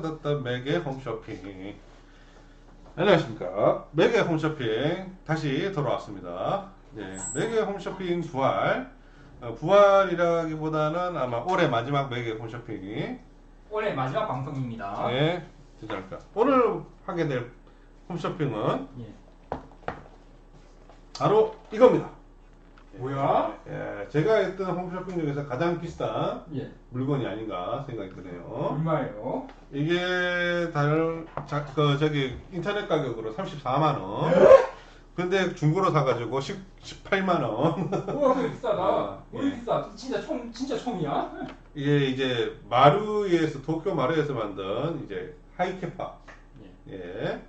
따다다다 맥의 홈쇼핑. 안녕하십니까? 맥의 홈쇼핑 다시 돌아왔습니다. 네, 맥의 홈쇼핑 부활. 어, 부활이라기보다는 아마 올해 마지막 맥의 홈쇼핑이 올해 마지막 방송입니다. 네 괜찮을까 오늘 하게 될 홈쇼핑은 예. 바로 이겁니다. 뭐야? 예, 제가 했던 홈쇼핑 중에서 가장 비싼 예. 물건이 아닌가 생각이 드네요. 얼마예요? 이게 다른 자, 그 저기 인터넷 가격으로 34만 원. 근데 중고로 사가지고 10, 18만 원. 우와, 그거 비싸다. 아, 왜 예. 비싸? 진짜 총, 진짜 총이야? 이게 이제 마루에서 도쿄 마루에서 만든 이제 하이캐파 예. 예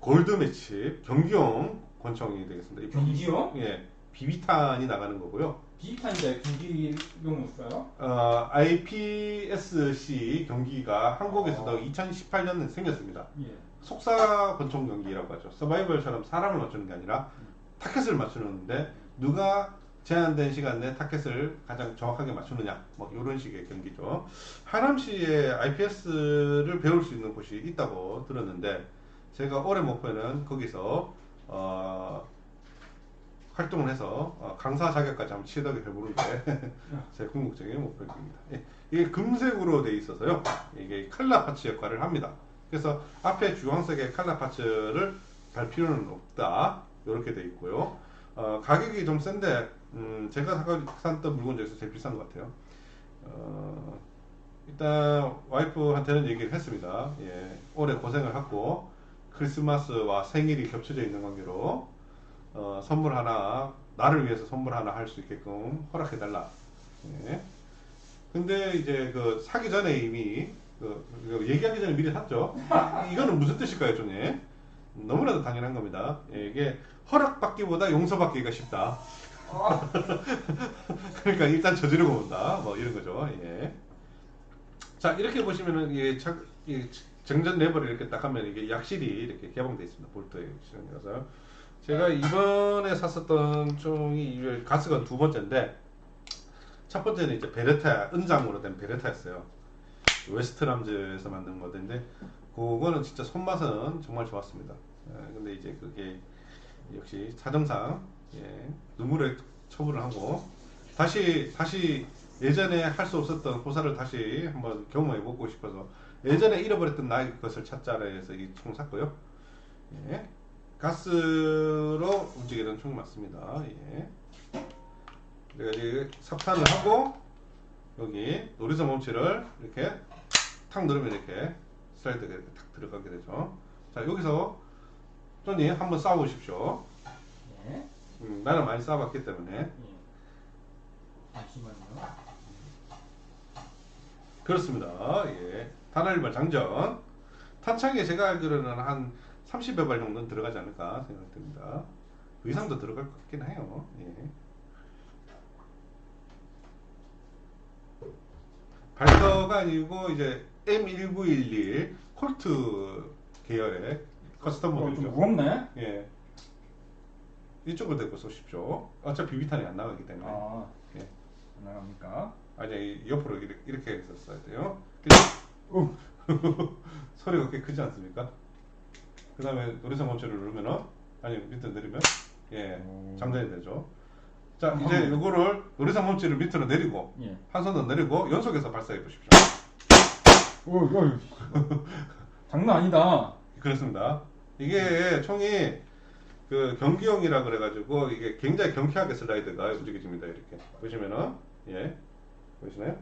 골드 매치 경기용 권총이 되겠습니다. 이 비- 경기용? 예 비비탄이 나가는 거고요. 비탄인데 경기용 써요? 어, IPSC 경기가 한국에서도 2018년에 생겼습니다. 예. 속사 권총 경기라고 하죠. 서바이벌처럼 사람을 맞추는 게 아니라 타켓을 맞추는데 누가 제한된 시간 내에 타켓을 가장 정확하게 맞추느냐 뭐 이런 식의 경기죠. 하남시에 IPS를 배울 수 있는 곳이 있다고 들었는데 제가 올해 목표는 거기서 어, 활동을 해서 어, 강사 자격까지 한번 취득을 해보는 게 제 궁극적인 목표입니다. 예, 이게 금색으로 돼 있어서요. 이게 칼라 파츠 역할을 합니다. 그래서 앞에 주황색의 칼라 파츠를 달 필요는 없다. 이렇게 돼 있고요. 어, 가격이 좀 센데 음, 제가 샀던 물건 중에서 제일 비싼 것 같아요. 어, 일단 와이프한테는 얘기를 했습니다. 예, 올해 고생을 하고 크리스마스와 생일이 겹쳐져 있는 관계로 어, 선물 하나 나를 위해서 선물 하나 할 수 있게끔 허락해 달라. 예. 근데 이제 그 사기 전에 이미 그, 그 얘기하기 전에 미리 샀죠. 이거는 무슨 뜻일까요, 존예? 너무나도 당연한 겁니다. 예, 이게 허락받기보다 용서받기가 쉽다. 아, 그러니까 일단 저지르고 본다. 뭐 이런 거죠. 예. 자 이렇게 보시면은 착, 이 정전 레버를 이렇게 딱 하면 이게 약실이 이렇게 개방돼 있습니다. 볼트에 실행해서 제가 이번에 샀었던 총이 이 가스건 두 번째인데 첫 번째는 이제 베레타 은장으로 된 베레타였어요. 웨스트람즈에서 만든 모델인데 그거는 진짜 손맛은 정말 좋았습니다. 예, 근데 이제 그게 역시 사정상 예, 눈물에 처분을 하고 다시 다시 예전에 할 수 없었던 호사를 다시 한번 경험해 보고 싶어서 예전에 잃어버렸던 나의 것을 찾자라 해서 이 총 샀고요. 예. 가스로 움직이는 총이 맞습니다. 예. 그래가지고 삽탄을 하고 여기 노리선 멈치를 이렇게 탁 누르면 이렇게 슬라이드가 이렇게 탁 들어가게 되죠. 자 여기서 쪼니 한번 쏴보십시오. 예. 음, 나는 많이 쏴봤기 때문에 예. 잠시만요. 그렇습니다. 예. 단알발 장전. 탄창에 제가 알기로는 한 30여 발 정도는 들어가지 않을까 생각됩니다. 그 이상도 들어갈 것 같긴 해요. 예. 발터가 아니고 이제 M1911 콜트 계열의 커스텀 어, 좀 모델이죠. 무겁네? 예. 이쪽으로 대고 쏘십시오. 어차피 비탄이 안 나가기 때문에. 아, 예. 안 나갑니까? 아니 이 옆으로 이렇게, 이렇게 해서 써야 돼요. 오. 소리가 꽤 크지 않습니까? 그 다음에 노래선 멈춰를 누르면은 아니 밑에 내리면 예 오. 장전이 되죠. 자 이제 이거를 노래선 멈춰를 밑으로 내리고 예. 한 손 더 내리고 연속해서 발사해 보십시오. 오, 오, 장난 아니다. 그렇습니다. 이게 총이 그 경기용이라 그래가지고 이게 굉장히 경쾌하게 슬라이드가 움직여집니다. 이렇게 보시면은 예 보이시나요?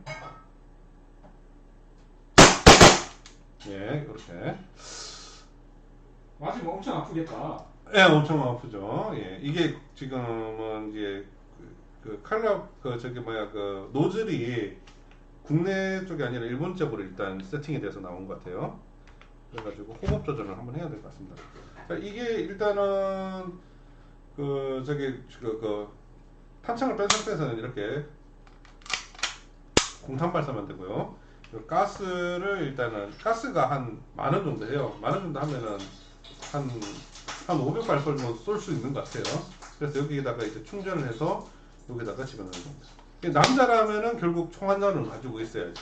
예 이렇게 맞으면 엄청 아프겠다. 예, 엄청 아프죠. 예, 이게 지금은 이제 그, 그 칼라 그 저기 뭐야 그 노즐이 국내 쪽이 아니라 일본 쪽으로 일단 세팅이 돼서 나온 것 같아요. 그래가지고 호흡 조절을 한번 해야 될 것 같습니다. 자, 이게 일단은 그 저기 그, 그 탄창을 뺀 상태에서는 이렇게 공탄 발사만 되고요. 그 가스를 일단은 가스가 한 만 원 정도 해요. 만 원 정도 하면은 한 한 500발 쏠면 쏠수 있는 것 같아요. 그래서 여기에다가 이제 충전을 해서 여기다가 집어넣는 겁니다. 남자라면은 결국 총한 잔을 가지고 있어야지.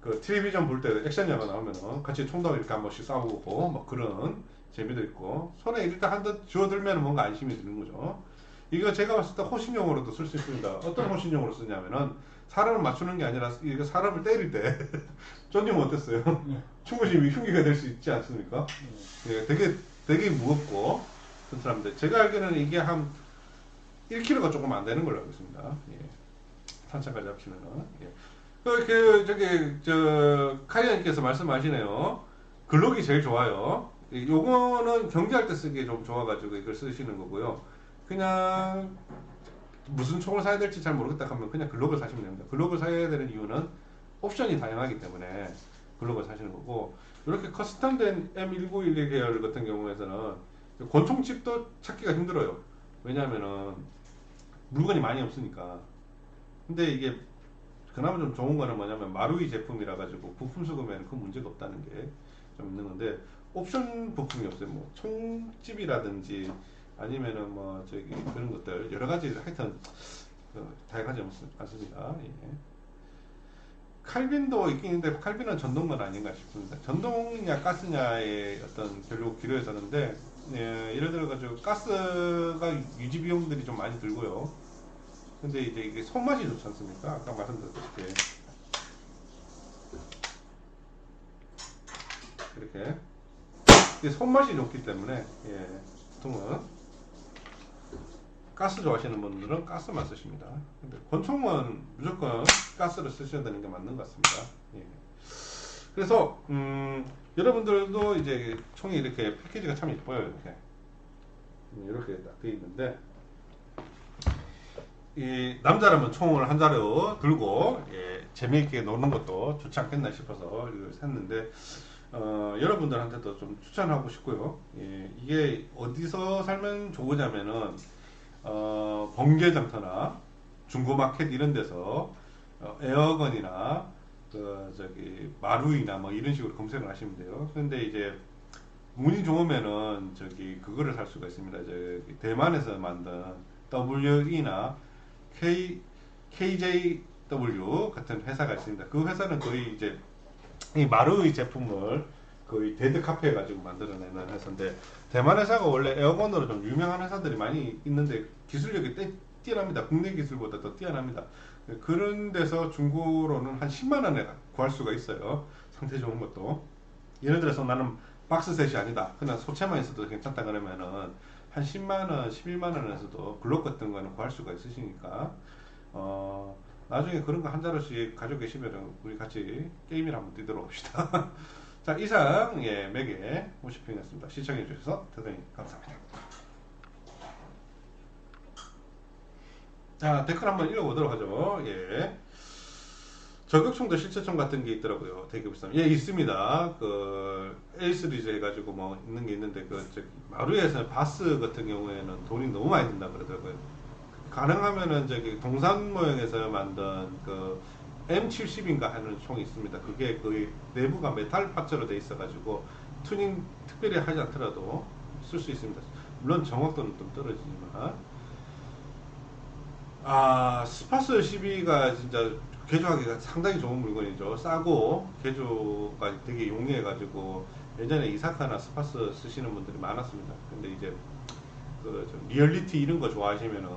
그 텔레비전 볼 때 액션 영화 나오면은 같이 총도 이렇게 한 번씩 싸우고 뭐 그런 재미도 있고 손에 일단 한 대 쥐어들면 뭔가 안심이 드는 거죠. 이거 제가 봤을 때 호신용으로도 쓸 수 있습니다. 어떤 호신용으로 쓰냐면은 사람을 맞추는 게 아니라 이거 사람을 때릴 때 쫀님 어땠어요? 네. 충분히 흉기가 될 수 있지 않습니까? 예, 되게 되게 무겁고 튼튼합니다. 제가 알기로는 이게 한 1kg가 조금 안 되는 걸로 알고 있습니다. 예. 탄창까지 합치면은. 예. 그, 그 저기 저 카리아님께서 말씀하시네요. 글록이 제일 좋아요. 이- 요거는 경기할 때 쓰기에 좀 좋아가지고 이걸 쓰시는 거고요. 그냥 무슨 총을 사야 될지 잘 모르겠다 하면 그냥 글록을 사시면 됩니다. 글록을 사야 되는 이유는 옵션이 다양하기 때문에 글록을 사시는 거고 이렇게 커스텀된 M1911 계열 같은 경우에서는 권총집도 찾기가 힘들어요. 왜냐하면은 물건이 많이 없으니까. 근데 이게 그나마 좀 좋은 거는 뭐냐면 마루이 제품이라 가지고 부품 수급에는 큰 문제가 없다는 게 좀 있는 건데 옵션 부품이 없어요. 뭐 총집이라든지 아니면은 뭐 저기 그런 것들 여러 가지 하여튼 어, 다양하지 않습- 않습니다. 예. 칼빈도 있긴 있는데 칼빈은 전동건 아닌가 싶습니다. 전동이냐 가스냐의 어떤 결국 기로에 서는데 예, 예를 들어 가지고 가스가 유지 비용들이 좀 많이 들고요. 근데 이제 이게 손맛이 좋지 않습니까? 아까 말씀드렸다시피 이렇게 이게 손맛이 좋기 때문에 예, 보통은 가스 좋아하시는 분들은 가스만 쓰십니다. 근데 권총은 무조건 가스를 쓰셔야 되는 게 맞는 것 같습니다. 예. 그래서 음, 여러분들도 이제 총이 이렇게 패키지가 참 예뻐요. 이렇게 음, 이렇게 딱 되어 있는데 이 남자라면 총을 한 자루 들고 예, 재미있게 노는 것도 좋지 않겠나 싶어서 이걸 샀는데 어, 여러분들한테도 좀 추천하고 싶고요. 예, 이게 어디서 살면 좋으냐면은 어, 번개장터나 중고마켓 이런 데서 어, 에어건이나 그 저기 마루이나 뭐 이런 식으로 검색을 하시면 돼요. 근데 이제 운이 좋으면은 저기 그거를 살 수가 있습니다. 저기 대만에서 만든 WE나 K KJW 같은 회사가 있습니다. 그 회사는 거의 이제 이 마루이 제품을 거의 데드 카페 가지고 만들어내는 회사인데 대만 회사가 원래 에어건으로 좀 유명한 회사들이 많이 있는데 기술력이 떼- 뛰어납니다. 국내 기술보다 더 뛰어납니다. 그런 데서 중고로는 한 10만 원에 구할 수가 있어요. 상태 좋은 것도. 예를 들어서 나는 박스셋이 아니다. 그냥 소체만 있어도 괜찮다 그러면은 한 10만 원, 11만 원에서도 글록 같은 거는 구할 수가 있으시니까 어 나중에 그런 거 한 자루씩 가지고 계시면은 우리 같이 게임이나 한번 뛰도록 합시다. 자 이상 예 맥의 호시핑이었습니다. 시청해 주셔서 대단히 감사합니다. 자 댓글 한번 읽어보도록 하죠. 예. 저격총도 실체총 같은 게 있더라고요. 비싸. 예, 있습니다. 그 A 시리즈 해가지고 뭐 있는 게 있는데 그 저기 마루에서 바스 같은 경우에는 돈이 너무 많이 든다 그러더라고요. 가능하면은 저기 동산 모형에서 만든 그 M70인가 하는 총이 있습니다. 그게 거의 내부가 메탈 파츠로 돼 있어가지고 튜닝 특별히 하지 않더라도 쓸 수 있습니다. 물론 정확도는 좀 떨어지지만 아 스파스 12가 진짜 개조하기가 상당히 좋은 물건이죠. 싸고 개조가 되게 용이해가지고 예전에 이사카나 스파스 쓰시는 분들이 많았습니다. 근데 이제 그좀 리얼리티 이런 거 좋아하시면은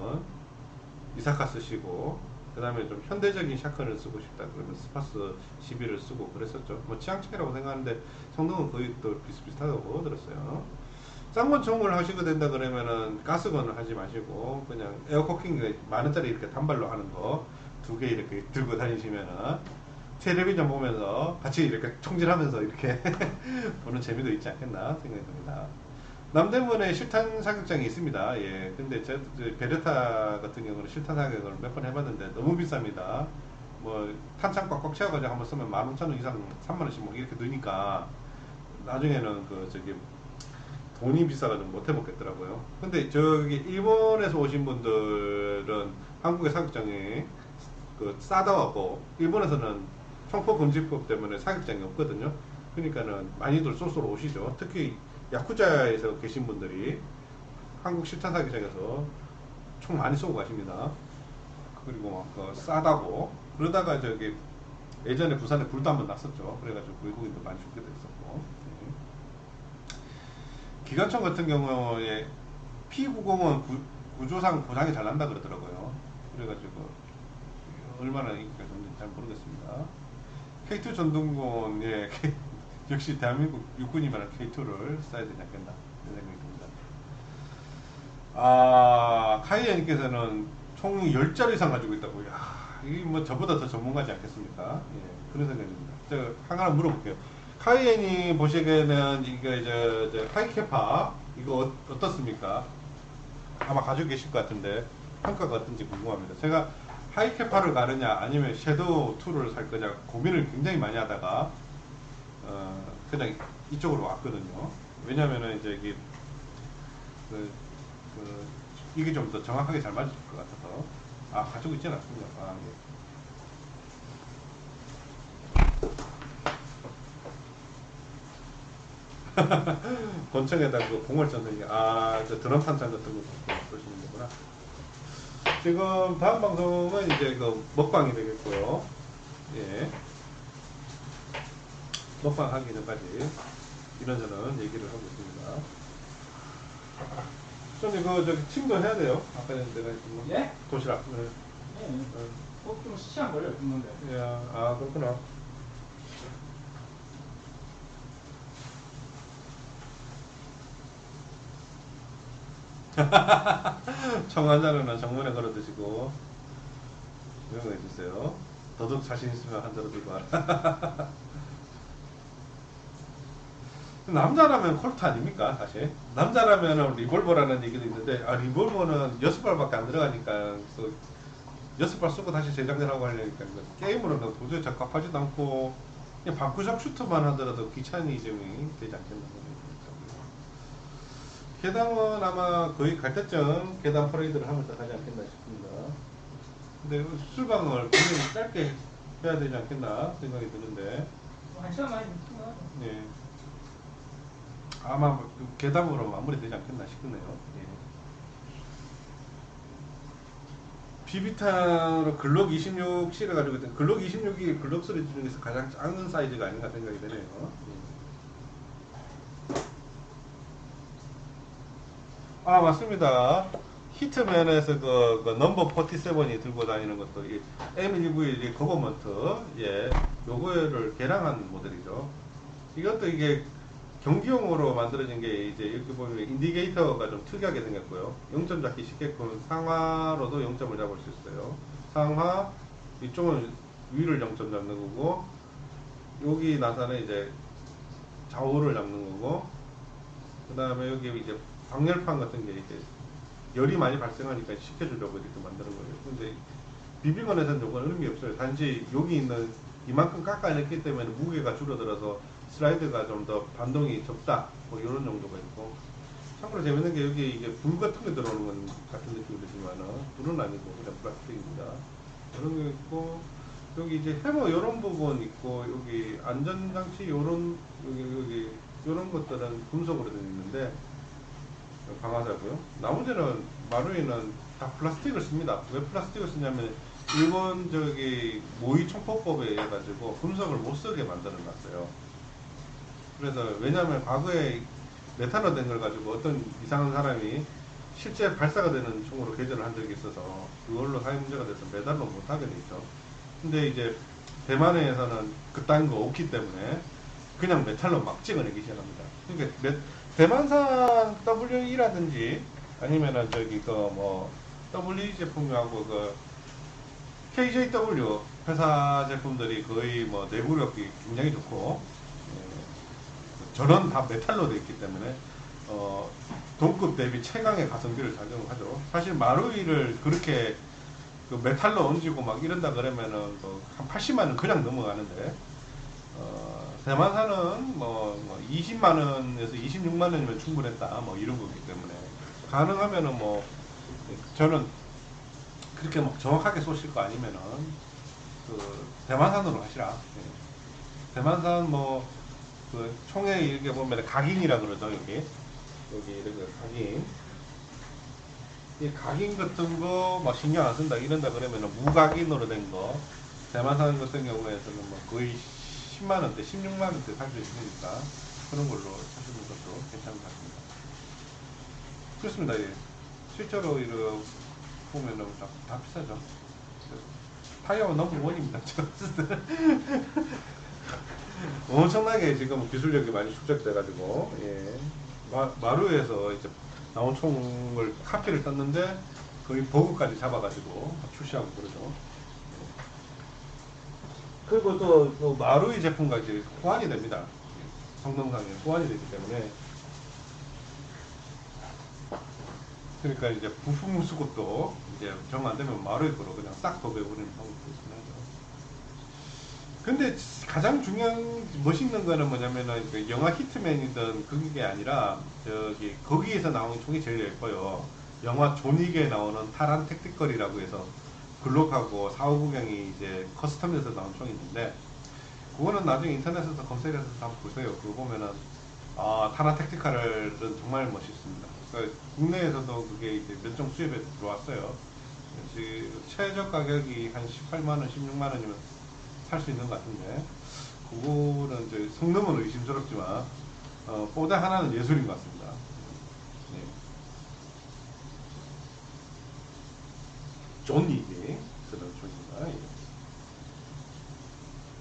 이사카 쓰시고 그 다음에 좀 현대적인 샷건을 쓰고 싶다 그러면 스파스 12를 쓰고 그랬었죠. 뭐 취향 차이라고 생각하는데 성능은 거의 또 비슷비슷하다고 들었어요. 쌍권총을 하시게 된다 그러면은 가스건을 하지 마시고 그냥 에어코킹 만 원짜리 이렇게 단발로 하는 거 두 개 이렇게 들고 다니시면은 텔레비전 보면서 같이 이렇게 총질하면서 이렇게 보는 재미도 있지 않겠나 생각이 듭니다. 남대문에 실탄 사격장이 있습니다. 예. 근데 제, 제 베레타 같은 경우는 실탄 사격을 몇 번 해봤는데 너무 비쌉니다. 뭐 탄창 꽉꽉 채워가지고 한번 쓰면 15,000원 이상 3만원씩 뭐 이렇게 드니까 나중에는 그 저기 돈이 비싸가지고 못 해먹겠더라고요. 근데 저기 일본에서 오신 분들은 한국의 사격장이 그 싸다고 일본에서는 총포 금지법 때문에 사격장이 없거든요. 그러니까는 많이들 쏠쏠 오시죠. 특히 야쿠자에서 계신 분들이 한국 실탄 사격장에서 총 많이 쏘고 가십니다. 그리고 막그 싸다고 그러다가 저기 예전에 부산에 불도 한번 났었죠. 그래가지고 외국인도 많이 죽게 됐었고. 네. 기관총 같은 경우에 P90은 구, 조상 고장이 잘 난다 그러더라고요. 그래가지고 얼마나 인기가 좋은지 잘 모르겠습니다. K2 전동곤 예 역시 대한민국 육군이면 K2를 써야 되지 않겠나 이런 생각이 듭니다. 아 카이엔님께서는 총 10자루 이상 가지고 있다고 야 이게 뭐 저보다 더 전문가지 않겠습니까? 예, 그런 듭니다. 저 하나 물어볼게요. 카이엔이 보시기에는 이거 저, 저 하이캐파 이거 어, 어떻습니까? 아마 가지고 계실 것 같은데 평가가 어떤지 궁금합니다. 제가 하이캐파를 가느냐 아니면 섀도우 2를 살 거냐 고민을 굉장히 많이 하다가 어, 그냥 이쪽으로 왔거든요. 왜냐면은 이제 이게 그, 그 이게 좀 더 정확하게 잘 맞을 것 같아서 아 가지고 있지는 않습니다. 아, 예. 권총에다 그 봉을 쳤는 게, 아, 저 드럼 탄창 같은 거 보시는 거구나. 지금 다음 방송은 이제 그 먹방이 되겠고요. 예. 먹방 하기 전까지 이런저런 얘기를 하고 있습니다. 근데 그 저기 침도 해야 돼요. 아까 전에 내가 했던 거. 예? 도시락. 네. 예. 어, 좀 시간 걸려요, 굽는데. 예. 아 그렇구나. 청한 잔은 정문에 걸어 드시고 명령해 주세요. 더더욱 자신 있으면 한 잔을 들고 와라. 남자라면 콜트 아닙니까 사실 남자라면 리볼버라는 얘기도 있는데 아 리볼버는 여섯 발밖에 안 들어가니까 또 여섯 발 쓰고 다시 제작을 하고 하려니까 게임으로는 도저히 적합하지도 않고 그냥 방구석 슈터만 하더라도 귀차니즘이 되지 않겠나 계단은 아마 거의 갈 때쯤 계단 퍼레이드를 하면서 가지 않겠나 싶습니다 근데 수술방을 굉장히 짧게 해야 되지 않겠나 생각이 드는데 뭐한 시간 많이 묻구나. 네. 아마 그 계담으로 마무리되지 않겠나 싶네요. 예. 비비탄으로 글록 26C를 가지고 있던 글록 26이 글록 소리 중에서 가장 작은 사이즈가 아닌가 생각이 되네요. 예. 아 맞습니다. 히트맨에서 그, 그 넘버 47이 들고 다니는 것도 이 M191 거버먼트 예 요거를 개량한 모델이죠. 이것도 이게 경기용으로 만들어진 게 이제 이렇게 보면 인디게이터가 좀 특이하게 생겼고요. 0점 잡기 쉽게끔 상하로도 0점을 잡을 수 있어요. 상하 이쪽은 위를 0점 잡는 거고 여기 나사는 이제 좌우를 잡는 거고 그 다음에 여기 이제 방열판 같은 게 이제 열이 많이 발생하니까 식혀주려고 이렇게 만드는 거예요. 근데 비비건에서는 조금 의미 없어요. 단지 여기 있는 이만큼 깎아냈기 때문에 무게가 줄어들어서 슬라이드가 좀 더 반동이 적다. 뭐 이런 정도가 있고. 참고로 재밌는 게 여기 이게 불 같은 게 들어오는 건 같은 느낌이 들지만은 불은 아니고 그냥 플라스틱입니다. 이런 게 있고 여기 이제 해머 이런 부분 있고 여기 안전장치 요런 여기 여기 이런 것들은 금속으로 되어 있는데 강화자고요. 나머지는 마루에는 다 플라스틱을 씁니다. 왜 플라스틱을 쓰냐면 일본 저기 모의 총포법에 의해 가지고 금속을 못 쓰게 만들어 놨어요. 그래서 왜냐하면 과거에 메탄로 된 걸 가지고 어떤 이상한 사람이 실제 발사가 되는 총으로 개조를 한 적이 있어서 그걸로 사회 문제가 돼서 메달로 못 하게 돼 있죠. 근데 이제 대만에서는 그딴 거 없기 때문에 그냥 메탈로 막 찍어내기 시작합니다. 그러니까 메- 대만산 WE라든지 아니면은 저기 그 뭐 W 제품하고 그 KJW 회사 제품들이 거의 뭐 내구력이 굉장히 좋고 예, 전원 다 메탈로 되어 있기 때문에 어, 동급 대비 최강의 가성비를 작용하죠. 사실 마루이를 그렇게 그 메탈로 얹고 막 이런다 그러면은 뭐 한 80만 원 그냥 넘어가는데 어, 대만산은 뭐, 뭐 20만 원에서 26만 원이면 충분했다 뭐 이런 거기 때문에 가능하면은 뭐 저는 그렇게 막 정확하게 쏘실 거 아니면은 그 대만산으로 하시라. 예. 대만산 뭐 그 총에 이렇게 보면 각인이라 그러죠 여기 여기 이렇게 각인. 이 각인 같은 거 막 신경 안 쓴다 이런다 그러면은 무각인으로 된 거 대만산 같은 경우에서는 뭐 거의 10만 원대, 16만 원대 살수 있으니까 그런 걸로 사시는 것도 괜찮은 것 같습니다. 그렇습니다. 예. 실제로 이거 보면은 다, 다 비싸죠. 타이어가 너무 원입니다. 엄청나게 지금 기술력이 많이 축적돼가지고 예. 마, 마루에서 이제 나온 총을 카피를 땄는데 거의 버그까지 잡아가지고 출시하고 그러죠. 그리고 또, 또 마루이 제품과 이제 호환이 됩니다. 성능상에 호환이 되기 때문에 그러니까 이제 부품 수급도 이제 정안 되면 마루이 거로 그냥 싹 도배해버리는 방법도 하죠. 근데 가장 중요한 멋있는 거는 뭐냐면은 그 영화 히트맨이든 그게 아니라 저기 거기에서 나오는 총이 제일 예뻐요. 영화 존윅에 나오는 타란 택틱걸이라고 해서 글록하고 459경이 이제 커스텀에서 나온 총이 있는데 그거는 나중에 인터넷에서 검색해서 한번 보세요. 그거 보면은 아 타란 택티컬은 정말 멋있습니다. 그러니까 국내에서도 그게 이제 몇종 수입에 들어왔어요. 최저 가격이 한 18만 원, 16만 원이면 살 수 있는 것 같은데 그거는 이제 성능은 의심스럽지만 어, 뽀대 하나는 예술인 것 같습니다. 네. 존닉이 그런 존입니다. 예.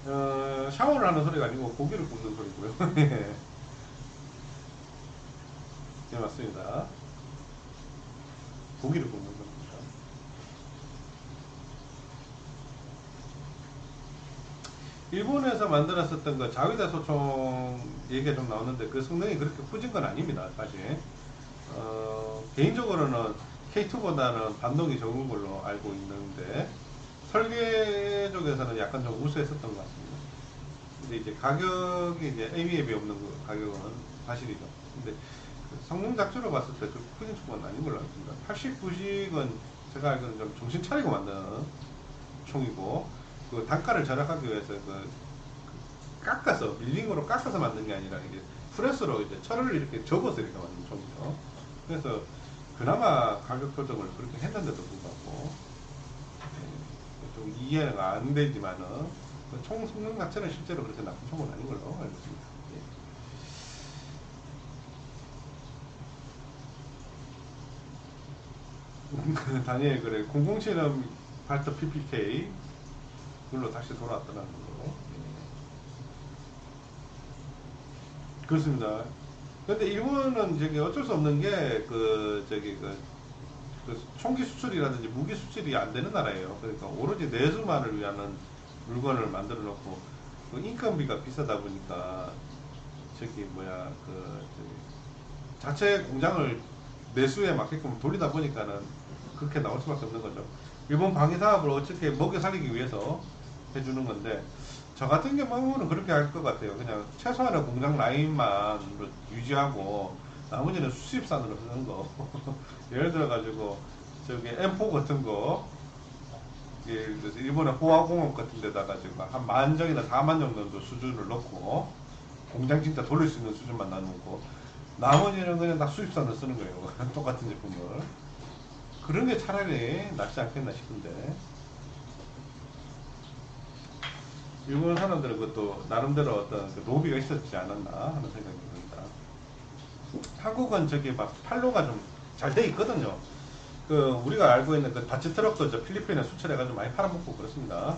어, 샤워를 하는 소리가 아니고 고기를 굽는 소리고요. 예. 네, 맞습니다. 고기를 굽는 겁니다. 일본에서 만들었었던 그 자위대 소총 얘기가 좀 나오는데 그 성능이 그렇게 후진 건 아닙니다, 사실. 어, 개인적으로는 K2보다는 반동이 적은 걸로 알고 있는데 설계 쪽에서는 약간 좀 우수했었던 것 같습니다. 근데 이제 가격이 이제 AB앱이 없는 그 가격은 사실이죠. 근데 그 성능 작주로 봤을 때 그 후진 총은 아닌 걸로 알고 있습니다. 80, 90은 제가 알기로는 좀 정신 차리고 만든 총이고 그 단가를 절약하기 위해서 그, 그 깎아서 밀링으로 깎아서 만든 게 아니라 이게 프레스로 이제 철을 이렇게 접어서 이렇게 만든 총이죠. 그래서 그나마 가격 조정을 그렇게 했는데도 불구하고 예, 좀 이해가 안 되지만은 그 총 성능 자체는 실제로 그렇게 나쁜 총은 아닌 걸로 알고 있습니다. 예. 다니엘 그래 007은 발터 PPK 그걸로 다시 걸로 예. 그렇습니다. 근데 일본은 저기 어쩔 수 없는 게 그 저기 그, 그 총기 수출이라든지 무기 수출이 안 되는 나라예요. 그러니까 오로지 내수만을 위한 물건을 만들어 놓고 그 인건비가 비싸다 보니까 저기 뭐야 그 저기 자체 공장을 내수에 맞게끔 돌리다 보니까는 그렇게 나올 수밖에 없는 거죠. 일본 방위 사업을 어떻게 먹여 살리기 위해서 해주는 건데 저 같은 경우는 그렇게 할 것 같아요. 그냥 최소한의 공장 라인만 유지하고 나머지는 수입산으로 쓰는 거. 예를 들어 가지고 저기 M4 같은 거 예를 들어서 일본의 호화공업 같은 데다가 지금 한 만 정이나 4만 정 정도 수준을 넣고 공장 진짜 돌릴 수 있는 수준만 놔놓고 나머지는 그냥 다 수입산으로 쓰는 거예요. 똑같은 제품을. 그런 게 차라리 낫지 않겠나 싶은데. 일본 사람들은 그것도 나름대로 어떤 그 노비가 있었지 않았나 하는 생각이 듭니다. 한국은 저기 막 팔로가 좀 잘 돼 있거든요. 그 우리가 알고 있는 그 다치 트럭도 저 필리핀에 수출해가지고 많이 팔아먹고 그렇습니다.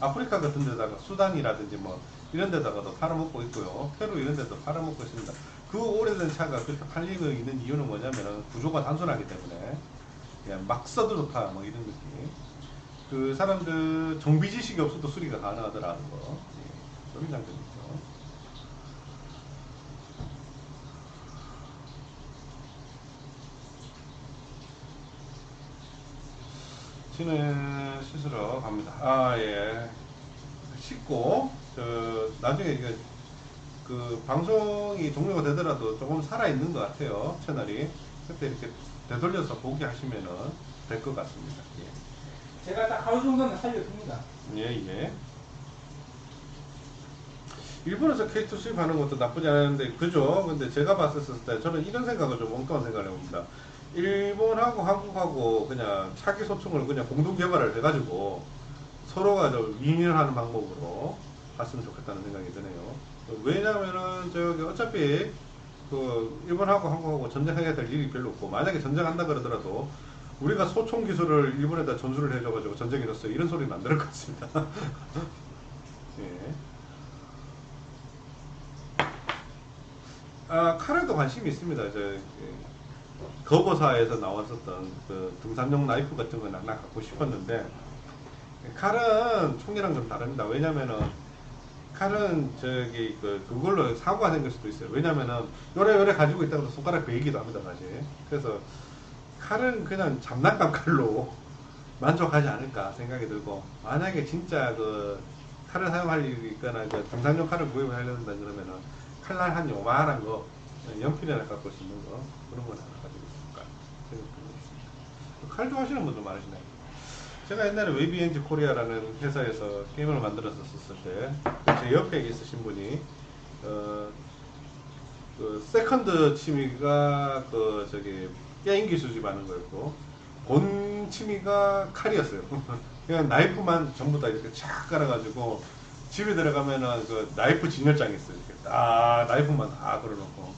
아프리카 같은 데다가 수단이라든지 뭐 이런 데다가도 팔아먹고 있고요. 페루 이런 데도 팔아먹고 있습니다. 그 오래된 차가 그렇게 팔리고 있는 이유는 뭐냐면은 구조가 단순하기 때문에 그냥 막 써도 좋다 뭐 이런 느낌. 그 사람들 정비 지식이 없어도 수리가 가능하더라는 거. 예, 그런 장점이 있죠. 진해 씻으러 갑니다. 아, 예. 씻고, 저, 나중에 이게, 그, 방송이 종료가 되더라도 조금 살아있는 것 같아요. 채널이. 그때 이렇게 되돌려서 보게 하시면은 될 것 같습니다. 예. 제가 딱 하루 정도는 살려줍니다. 예, 예. 일본에서 K2 수입하는 것도 나쁘지 않은데, 그죠? 근데 제가 봤었을 때 저는 이런 생각을 좀 엉뚱한 생각을 해봅니다. 일본하고 한국하고 그냥 차기 소총을 그냥 공동 개발을 해가지고 서로가 좀 윈윈하는 방법으로 갔으면 좋겠다는 생각이 드네요. 왜냐면은 저기 어차피 그 일본하고 한국하고 전쟁하게 될 일이 별로 없고 만약에 전쟁한다 그러더라도 우리가 소총 기술을 일본에다 전수를 해줘가지고 전쟁해줬어요 이런 소리는 안 들을 것 같습니다. 예. 아 칼에도 관심이 있습니다. 저 그, 거보사에서 나왔었던 그 등산용 나이프 같은 건 하나 갖고 싶었는데 칼은 총이랑 좀 다릅니다. 왜냐면은 칼은 저기 그 그걸로 사고가 생길 수도 있어요. 왜냐면은 요래 요래 가지고 있다가 손가락 베이기도 합니다, 사실. 그래서 칼은 그냥 장난감 칼로 만족하지 않을까 생각이 들고 만약에 진짜 그 칼을 사용할 일이 있거나 그 등산용 칼을 구입을 하려다 그러면은 칼날 한 요만한 거 연필이나 갖고 수 있는 거 그런 건 하나 가지고 있을까 생각하고 있습니다. 칼 좋아하시는 분들 많으시네요. 제가 옛날에 웨비엔지 코리아라는 회사에서 게임을 만들었었을 때 제 옆에 있으신 분이 어, 그 세컨드 취미가 그 저기 게임기 수집하는 거였고 본 취미가 칼이었어요. 그냥 나이프만 전부 다 이렇게 쫙 깔아가지고 집에 들어가면은 그 나이프 진열장이 있어요. 이렇게 딱 나이프만 다 걸어놓고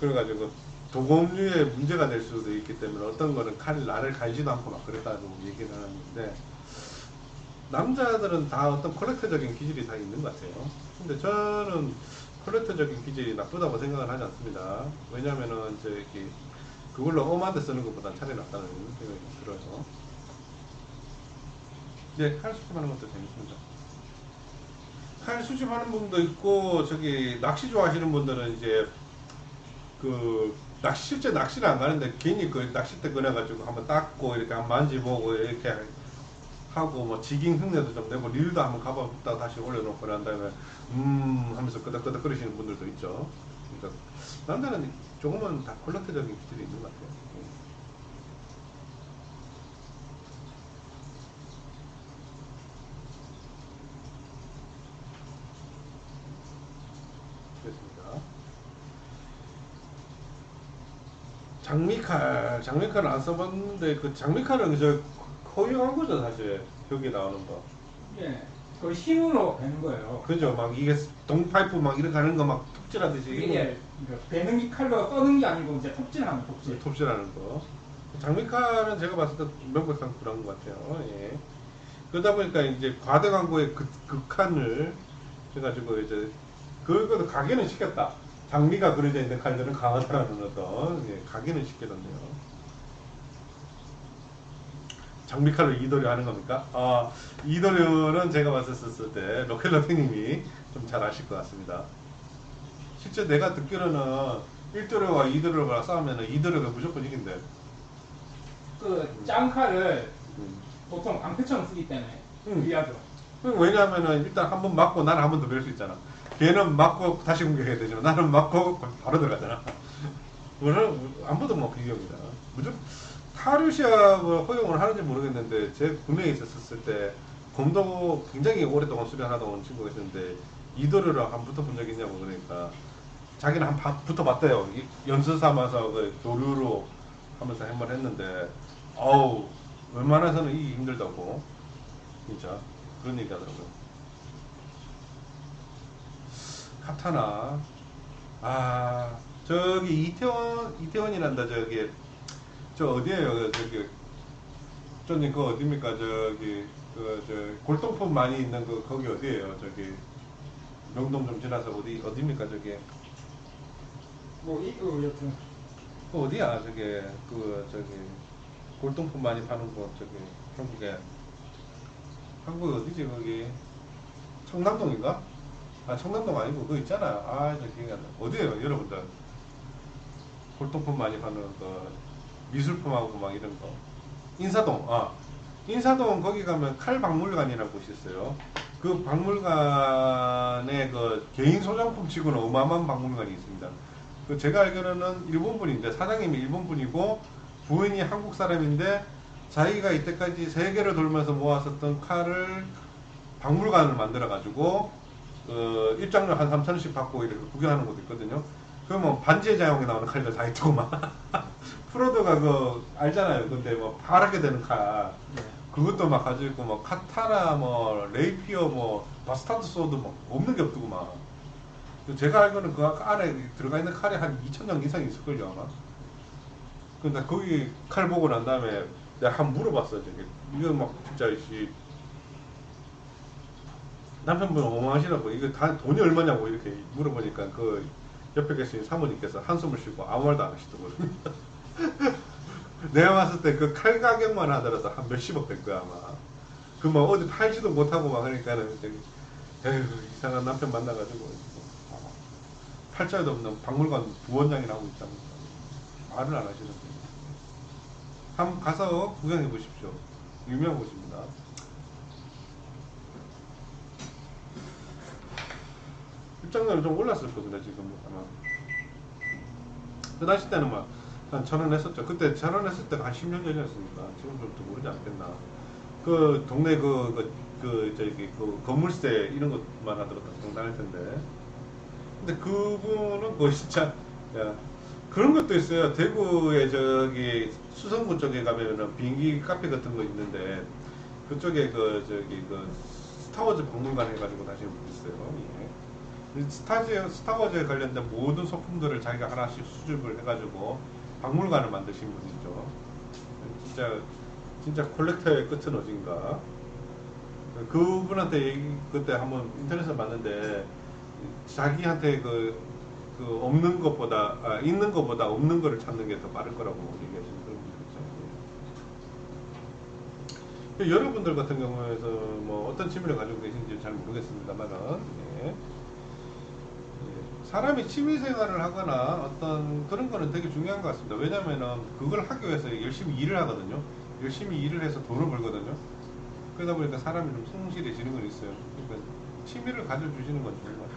그래가지고 도검류에 문제가 될 수도 있기 때문에 어떤 거는 칼 나를 갈지도 않고 막 그랬다고 얘기를 하는데 남자들은 다 어떤 컬렉터적인 기질이 다 있는 것 같아요. 근데 저는 컬렉터적인 기질이 나쁘다고 생각을 하지 않습니다. 왜냐면은 저기 그걸로 엄한 데 쓰는 것보다 차라리 낫다는 생각이 들어요. 네, 칼 수집하는 것도 재밌습니다. 칼 수집하는 분도 있고 저기 낚시 좋아하시는 분들은 이제 그 낚시 실제 낚시를 안 가는데 괜히 그 낚싯대 꺼내가지고 한번 닦고 이렇게 한번 만지보고 이렇게 하고 뭐 지깅 흉내도 좀 내고 릴도 한번 가봤다 다시 올려놓고 난 다음에 음 하면서 끄덕끄덕 거리시는 분들도 있죠. 그러니까 남자는 조금은 다 콜렉터적인 기질이 있는 것 같아요. 예. 됐습니다. 장미칼, 장미칼 안 써봤는데 그 장미칼은 저 허용한 거죠 사실 여기 나오는 거. 예. 그 힘으로 베는 거예요. 그죠? 막 이게 동파이프 막 이렇게 하는 거 막 톱질하듯이 이게 그 베는 게 칼로 떠는 게 아니고 이제 톱질하는 톱질. 톱질하는 거. 장미칼은 제가 봤을 때 명백한 그런 것 같아요. 예. 그러다 보니까 이제 과대 광고의 극, 극한을 해가지고 이제 그것도 각인은 시켰다. 장미가 그려져 있는 칼들은 강하다라는 어떤 예, 각인을 시켰네요. 장미칼로 이도류 하는 겁니까? 아, 이도류는 제가 봤었을 때 로켓러테님이 좀 잘 아실 것 같습니다. 실제 내가 듣기로는 1도류와 2도류가 싸우면 2도류가 무조건 이긴대. 그 짱칼을 음. 보통 방패처럼 쓰기 때문에 음. 유리하죠. 왜냐하면은 일단 한 번 맞고 나는 한 번 더 뵐 수 있잖아. 걔는 맞고 다시 공격해야 되지만 나는 맞고 바로 들어가잖아. 오늘 아무도 뭐 비교입니다. 무조건 타르시아가 허용을 하는지 모르겠는데 제 국내에 있었을 때 검도 굉장히 오랫동안 수련하다 온 친구가 있었는데 이도르랑 한 붙어본 적 있냐고 그러니까 자기는 한 바- 붙어봤대요. 이- 연수 삼아서 그 교류로 하면서 한번 했는데 어우 웬만해서는 이기 힘들다고 진짜 그런 얘기 하더라고요. 카타나 아 저기 이태원 이태원이란다 저기 저 어디에요? 저기 저님 그 어디입니까? 저기 그저 골동품 많이 있는 그 거기 어디에요? 저기 명동 좀 지나서 어디 어디입니까 저기? 뭐 이, 어, 여튼. 그 어디야? 저기 그 저기 골동품 많이 파는 곳 저기 한국에. 한국 어디지 거기? 청남동인가? 아 청남동 아니고 그거 있잖아. 아저 기억이 안 나. 어디에요 여러분들? 골동품 많이 파는 그 미술품하고 막 이런 거 인사동 아 인사동 거기 가면 칼 박물관이라는 곳이 있어요. 그 박물관에 그 개인 소장품 치고는 어마어마한 박물관이 있습니다. 그 제가 알기로는 일본 분인데 사장님이 일본 분이고 부인이 한국 사람인데 자기가 이때까지 세계를 돌면서 모았었던 칼을 박물관을 만들어 가지고 어, 입장료 한 3천 원씩 받고 이렇게 구경하는 곳도 있거든요. 그러면 반지의 자용에 나오는 칼들 다 있더만 프로드가 그 알잖아요. 근데 뭐 파랗게 되는 칼 네. 그것도 막 가지고 있고 뭐 카타나 뭐 레이피어 뭐 바스타드 소드 뭐 없는 게 없더구 막. 제가 알기로는 그 안에 들어가 있는 칼이 한 2천 장 이상 있을걸요 아마. 근데 거기 칼 보고 난 다음에 내가 한번 물어봤어 저게 이거 막 진짜 씨 남편분 어마하시라고. 이거 다 돈이 얼마냐고 이렇게 물어보니까 그 옆에 계신 사모님께서 한숨을 쉬고 아무 말도 안 하시더군요 내가 봤을 때 그 칼 가격만 하더라도 한 몇십억 될 거야 아마. 그 막 어디 팔지도 못하고 막 그러니까는 저기 에휴 이상한 남편 만나가지고. 어, 팔자에도 없는 박물관 부원장이라고 있답니다 말을 안 하시는 분이 한번 가서 구경해 보십시오. 유명한 곳입니다. 입장료는 좀 올랐을 겁니다 지금. 아마. 그 당시 때는 막 한 천원 했었죠. 그때 천원 했을 때가 한 10년 전이었으니까 지금 좀더 모르지 않겠나. 그 동네 그, 그, 그 저기 그 건물세 이런 것만 하더라도 상당할 텐데. 근데 그분은 뭐 진짜 야, 그런 것도 있어요. 대구에 저기 수성구 쪽에 가면은 비행기 카페 같은 거 있는데 그쪽에 그 저기 그 스타워즈 박물관 해가지고 다시 있어요. 예. 이 스타즈, 스타워즈에 관련된 모든 소품들을 자기가 하나씩 수집을 해가지고 박물관을 만드신 분이죠. 진짜 진짜 콜렉터의 끝은 어딘가. 그분한테 그때 한번 인터넷에 봤는데 자기한테 그, 그 없는 것보다 아, 있는 것보다 없는 거를 찾는 게 더 빠를 거라고 얘기하시는 그런 분들 있죠. 예. 여러분들 같은 경우에서 뭐 어떤 취미를 가지고 계신지 잘 모르겠습니다만은 예. 예. 사람이 취미 생활을 하거나 어떤 그런 거는 되게 중요한 것 같습니다. 왜냐면은 그걸 하기 위해서 열심히 일을 하거든요. 열심히 일을 해서 돈을 벌거든요. 그러다 보니까 사람이 좀 성실해지는 건 있어요. 그러니까 취미를 가져주시는 건 좋은 것 같아요.